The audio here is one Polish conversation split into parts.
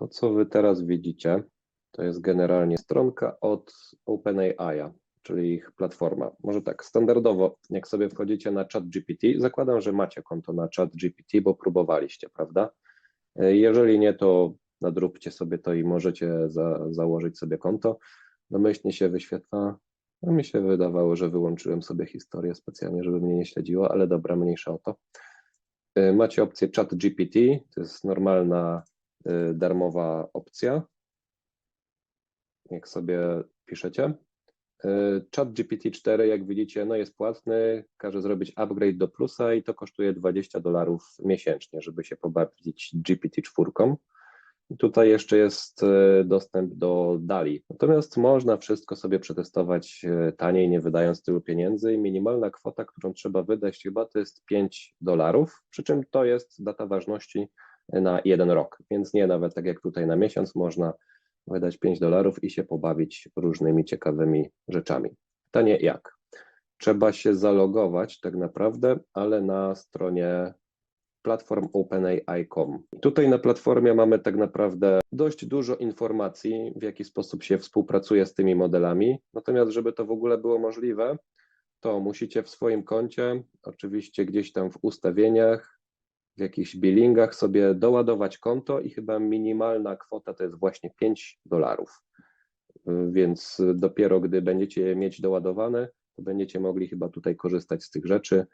To, co wy teraz widzicie, to jest generalnie stronka od OpenAI, czyli ich platforma. Może tak, standardowo, jak sobie wchodzicie na ChatGPT, zakładam, że macie konto na ChatGPT, bo próbowaliście, prawda? E, Jeżeli nie, to nadróbcie sobie to i możecie za, założyć sobie konto. Domyślnie się wyświetla. No mi się wydawało, że wyłączyłem sobie historię specjalnie, żeby mnie nie śledziło, ale dobra, mniejsza o to. E, Macie opcję ChatGPT, to jest normalna, darmowa opcja. Jak sobie piszecie. Y, ChatGPT 4, jak widzicie, no jest płatny, każe zrobić upgrade do plusa i to kosztuje 20 dolarów miesięcznie, żeby się pobawić GPT-4. I Tutaj jeszcze jest y, dostęp do DALI. Natomiast można wszystko sobie przetestować y, taniej, nie wydając tylu pieniędzy. Minimalna kwota, którą trzeba wydać, chyba to jest 5 dolarów. Przy czym to jest data ważności na jeden rok, więc nie nawet tak jak tutaj na miesiąc, można wydać 5 dolarów i się pobawić różnymi ciekawymi rzeczami. Pytanie jak? Trzeba się zalogować tak naprawdę, ale na stronie platform OpenAI.com. Tutaj na platformie mamy tak naprawdę dość dużo informacji, w jaki sposób się współpracuje z tymi modelami. Natomiast, żeby to w ogóle było możliwe, to musicie w swoim koncie, oczywiście gdzieś tam w ustawieniach, w jakichś billingach sobie doładować konto i chyba minimalna kwota to jest właśnie 5 dolarów. Więc dopiero gdy będziecie mieć doładowane, to będziecie mogli chyba tutaj korzystać z tych rzeczy.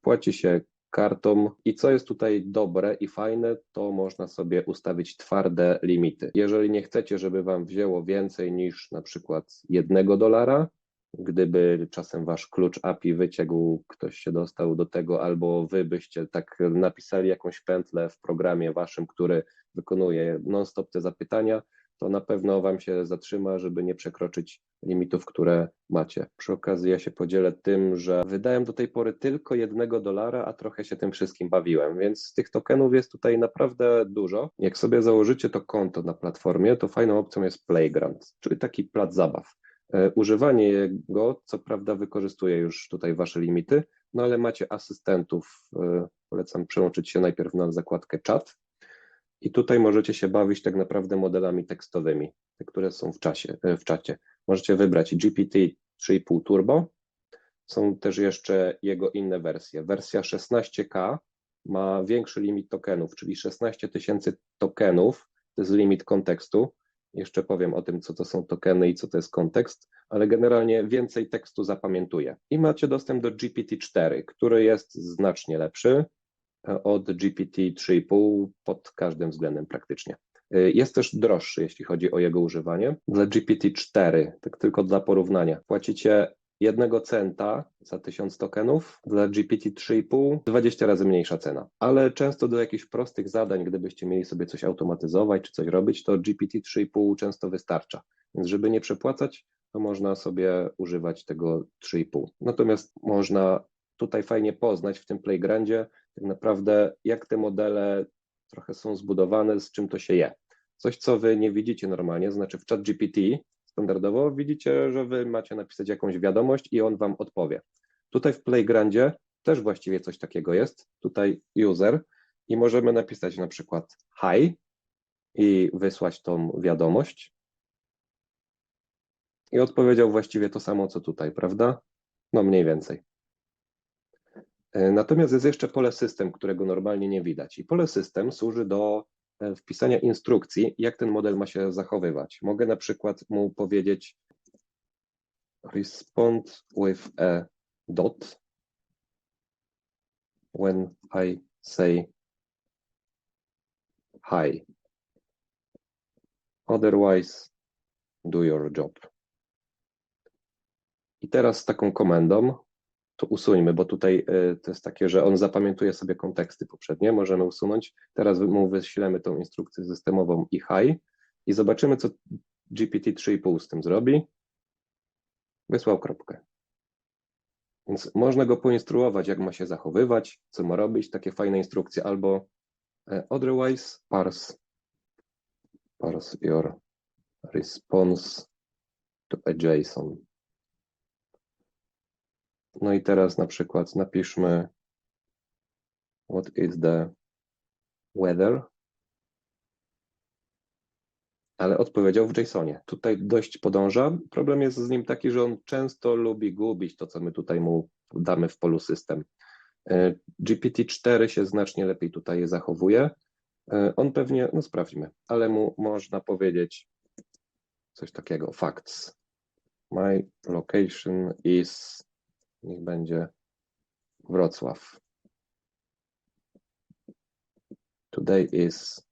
Płaci się kartą i co jest tutaj dobre i fajne, to można sobie ustawić twarde limity. Jeżeli nie chcecie, żeby wam wzięło więcej niż na przykład jednego dolara, gdyby czasem wasz klucz API wyciekł, ktoś się dostał do tego, albo wy byście tak napisali jakąś pętlę w programie waszym, który wykonuje non-stop te zapytania, to na pewno wam się zatrzyma, żeby nie przekroczyć limitów, które macie. Przy okazji ja się podzielę tym, że wydałem do tej pory tylko jednego dolara, a trochę się tym wszystkim bawiłem, więc tych tokenów jest tutaj naprawdę dużo. Jak sobie założycie to konto na platformie, to fajną opcją jest Playground, czyli taki plac zabaw. E, Używanie jego, co prawda, wykorzystuje już tutaj Wasze limity, no ale macie asystentów. e, Polecam przełączyć się najpierw na zakładkę czat. I tutaj możecie się bawić tak naprawdę modelami tekstowymi, te, które są w, czasie, e, w czacie. Możecie wybrać GPT 3,5 Turbo. Są też jeszcze jego inne wersje. Wersja 16K ma większy limit tokenów, czyli 16 tysięcy tokenów, to jest limit kontekstu. Jeszcze powiem o tym, co to są tokeny i co to jest kontekst, ale generalnie więcej tekstu zapamiętuje. I macie dostęp do GPT-4, który jest znacznie lepszy e, od GPT-3,5 pod każdym względem praktycznie. E, Jest też droższy, jeśli chodzi o jego używanie. Dla GPT-4, tak tylko dla porównania, płacicie jednego centa za 1000 tokenów, dla GPT-3,5 20 razy mniejsza cena. Ale często do jakichś prostych zadań, gdybyście mieli sobie coś automatyzować czy coś robić, to GPT-3,5 często wystarcza. Więc żeby nie przepłacać, to można sobie używać tego 3,5. Natomiast można tutaj fajnie poznać w tym playgroundzie tak naprawdę, jak te modele trochę są zbudowane, z czym to się je. Coś, co wy nie widzicie normalnie, znaczy w ChatGPT standardowo widzicie, że wy macie napisać jakąś wiadomość i on wam odpowie. Tutaj w Playgroundzie też właściwie coś takiego jest. Tutaj user i możemy napisać na przykład hi i wysłać tą wiadomość. I odpowiedział właściwie to samo, co tutaj, prawda? No mniej więcej. E, Natomiast jest jeszcze pole system, którego normalnie nie widać. I pole system służy do wpisania instrukcji, jak ten model ma się zachowywać. Mogę na przykład mu powiedzieć respond with a dot when I say hi. Otherwise, do your job. I teraz z taką komendą to usuńmy, bo tutaj y, to jest takie, że on zapamiętuje sobie konteksty poprzednie, możemy usunąć. Teraz mu wyślemy tą instrukcję systemową i hi i zobaczymy, co GPT-3,5 z tym zrobi. Wysłał kropkę. Więc można go poinstruować, jak ma się zachowywać, co ma robić, takie fajne instrukcje, albo e, otherwise parse, parse your response to a JSON. No i teraz na przykład napiszmy what is the weather ale odpowiedział w JSONie. Tutaj dość podąża. Problem jest z nim taki, że on często lubi gubić to, co my tutaj mu damy w polu system. E, GPT-4 się znacznie lepiej tutaj zachowuje. E, On pewnie, no sprawdźmy, ale mu można powiedzieć coś takiego, facts. My location is, niech będzie Wrocław. Today is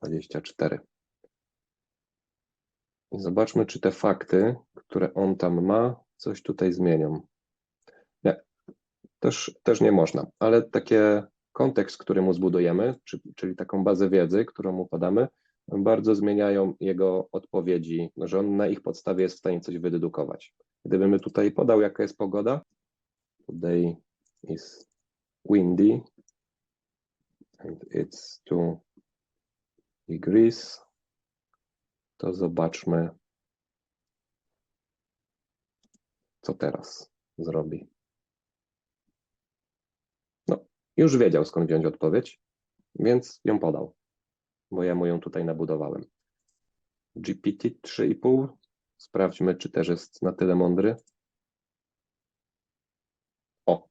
dwadzieścia cztery. I zobaczmy, czy te fakty, które on tam ma, coś tutaj zmienią. Nie, też, też nie można, ale takie kontekst, który mu zbudujemy, czy, czyli taką bazę wiedzy, którą mu podamy, bardzo zmieniają jego odpowiedzi, że on na ich podstawie jest w stanie coś wydedukować. Gdybym tutaj podał, jaka jest pogoda, today is windy and it's two degrees, to zobaczmy, co teraz zrobi. No, już wiedział skąd wziąć odpowiedź, więc ją podał, bo ja mu ją tutaj nabudowałem. GPT 3,5. Sprawdźmy, czy też jest na tyle mądry. O,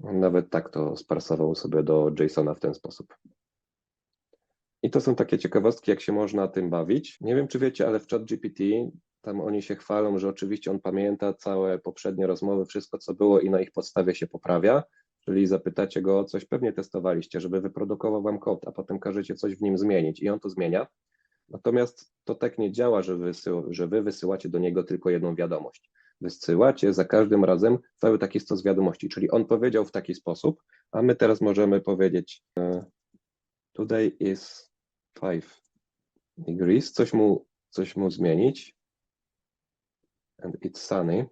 nawet tak to sparsował sobie do JSONa w ten sposób. I to są takie ciekawostki, jak się można tym bawić. Nie wiem, czy wiecie, ale w ChatGPT tam oni się chwalą, że oczywiście on pamięta całe poprzednie rozmowy, wszystko co było i na ich podstawie się poprawia. Czyli zapytacie go o coś, pewnie testowaliście, żeby wyprodukował wam kod, a potem każecie coś w nim zmienić i on to zmienia. Natomiast to tak nie działa, że, że wy wysyłacie do niego tylko jedną wiadomość. Wysyłacie za każdym razem cały taki stos wiadomości, czyli on powiedział w taki sposób, a my teraz możemy powiedzieć e, today is 5 degrees, coś mu, coś mu zmienić and it's sunny.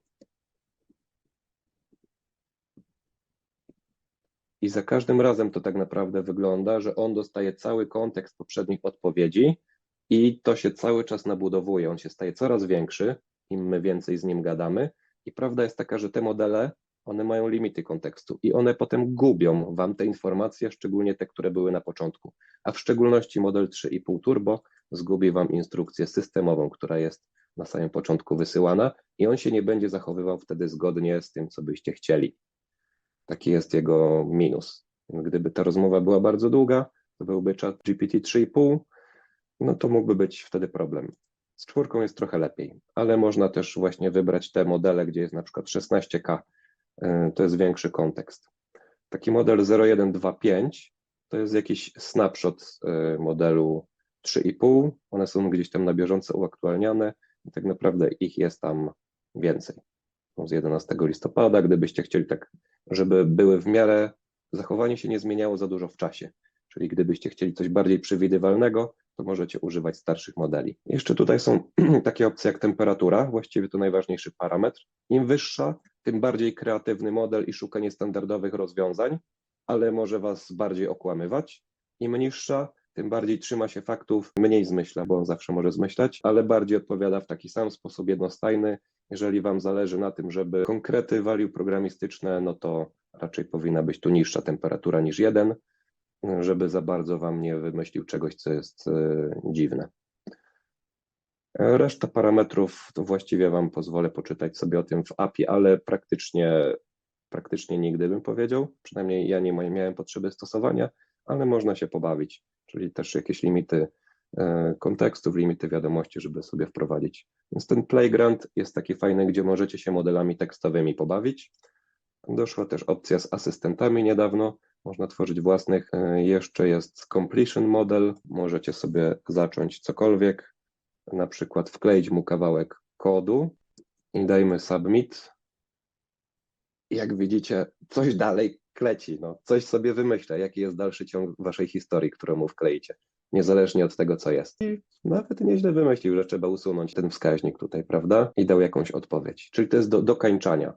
I za każdym razem to tak naprawdę wygląda, że on dostaje cały kontekst poprzednich odpowiedzi i to się cały czas nabudowuje. On się staje coraz większy, im my więcej z nim gadamy. I prawda jest taka, że te modele, one mają limity kontekstu i one potem gubią wam te informacje, szczególnie te, które były na początku. A w szczególności model 3,5 Turbo zgubi wam instrukcję systemową, która jest na samym początku wysyłana i on się nie będzie zachowywał wtedy zgodnie z tym, co byście chcieli. Taki jest jego minus. Gdyby ta rozmowa była bardzo długa, to byłby chat GPT 3,5, no to mógłby być wtedy problem. Z czwórką jest trochę lepiej, ale można też właśnie wybrać te modele, gdzie jest na przykład 16K, y, to jest większy kontekst. Taki model 0125 to jest jakiś snapshot y, modelu 3,5, one są gdzieś tam na bieżąco uaktualniane i tak naprawdę ich jest tam więcej. Są z 11 listopada, gdybyście chcieli tak, żeby były w miarę, zachowanie się nie zmieniało za dużo w czasie, czyli gdybyście chcieli coś bardziej przewidywalnego, to możecie używać starszych modeli. Jeszcze tutaj są takie opcje jak temperatura, właściwie to najważniejszy parametr. Im wyższa, tym bardziej kreatywny model i szukanie standardowych rozwiązań, ale może Was bardziej okłamywać. Im niższa, tym bardziej trzyma się faktów, mniej zmyśla, bo on zawsze może zmyślać, ale bardziej odpowiada w taki sam sposób jednostajny. Jeżeli Wam zależy na tym, żeby konkrety value programistyczne, no to raczej powinna być tu niższa temperatura niż jeden, żeby za bardzo Wam nie wymyślił czegoś, co jest e, dziwne. Reszta parametrów to właściwie Wam pozwolę poczytać sobie o tym w API, ale praktycznie, praktycznie nigdy bym powiedział. Przynajmniej ja nie miałem potrzeby stosowania, ale można się pobawić, czyli też jakieś limity kontekstów, limity wiadomości, żeby sobie wprowadzić. Więc ten playground jest taki fajny, gdzie możecie się modelami tekstowymi pobawić. Doszła też opcja z asystentami niedawno, można tworzyć własnych. E, Jeszcze jest completion model, możecie sobie zacząć cokolwiek, na przykład wkleić mu kawałek kodu i dajmy submit. Jak widzicie, coś dalej kleci, no, coś sobie wymyśla, jaki jest dalszy ciąg waszej historii, którą mu wkleicie, niezależnie od tego, co jest. I nawet nieźle wymyślił, że trzeba usunąć ten wskaźnik tutaj, prawda? I dał jakąś odpowiedź. Czyli to jest do dokańczania.